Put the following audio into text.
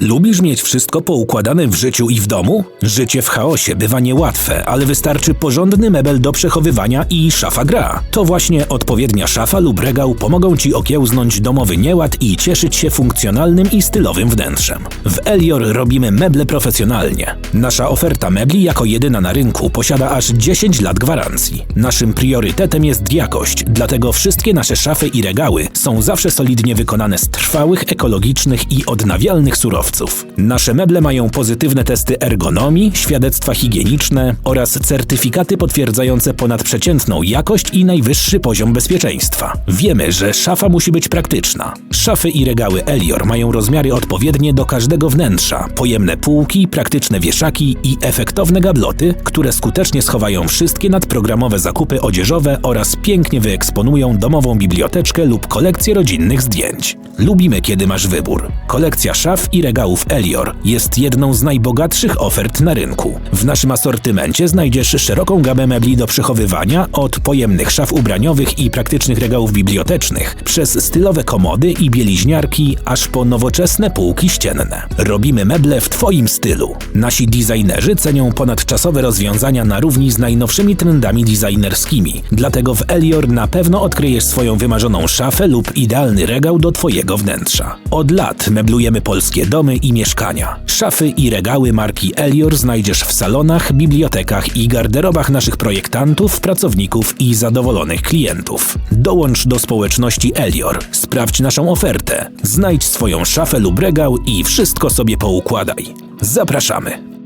Lubisz mieć wszystko poukładane w życiu i w domu? Życie w chaosie bywa niełatwe, ale wystarczy porządny mebel do przechowywania i szafa gra. To właśnie odpowiednia szafa lub regał pomogą Ci okiełznąć domowy nieład i cieszyć się funkcjonalnym i stylowym wnętrzem. W Elior robimy meble profesjonalnie. Nasza oferta mebli jako jedyna na rynku posiada aż 10 lat gwarancji. Naszym priorytetem jest jakość, dlatego wszystkie nasze szafy i regały są zawsze solidnie wykonane z trwałych, ekologicznych i odnawialnych surowców. Nasze meble mają pozytywne testy ergonomii, świadectwa higieniczne oraz certyfikaty potwierdzające ponadprzeciętną jakość i najwyższy poziom bezpieczeństwa. Wiemy, że szafa musi być praktyczna. Szafy i regały Elior mają rozmiary odpowiednie do każdego wnętrza, pojemne półki, praktyczne wieszaki i efektowne gabloty, które skutecznie schowają wszystkie nadprogramowe zakupy odzieżowe oraz pięknie wyeksponują domową biblioteczkę lub kolekcję rodzinnych zdjęć. Lubimy, kiedy masz wybór. Kolekcja szaf i regałów Elior jest jedną z najbogatszych ofert na rynku. W naszym asortymencie znajdziesz szeroką gamę mebli do przechowywania, od pojemnych szaf ubraniowych i praktycznych regałów bibliotecznych, przez stylowe komody i bieliźniarki, aż po nowoczesne półki ścienne. Robimy meble w Twoim stylu. Nasi designerzy cenią ponadczasowe rozwiązania na równi z najnowszymi trendami designerskimi, dlatego w Elior na pewno odkryjesz swoją wymarzoną szafę lub idealny regał do Twojego wnętrza. Od lat meblujemy polskie domy i mieszkania. Szafy i regały marki Elior znajdziesz w salonach, bibliotekach i garderobach naszych projektantów, pracowników i zadowolonych klientów. Dołącz do społeczności Elior, sprawdź naszą ofertę, znajdź swoją szafę lub regał i wszystko sobie poukładaj. Zapraszamy!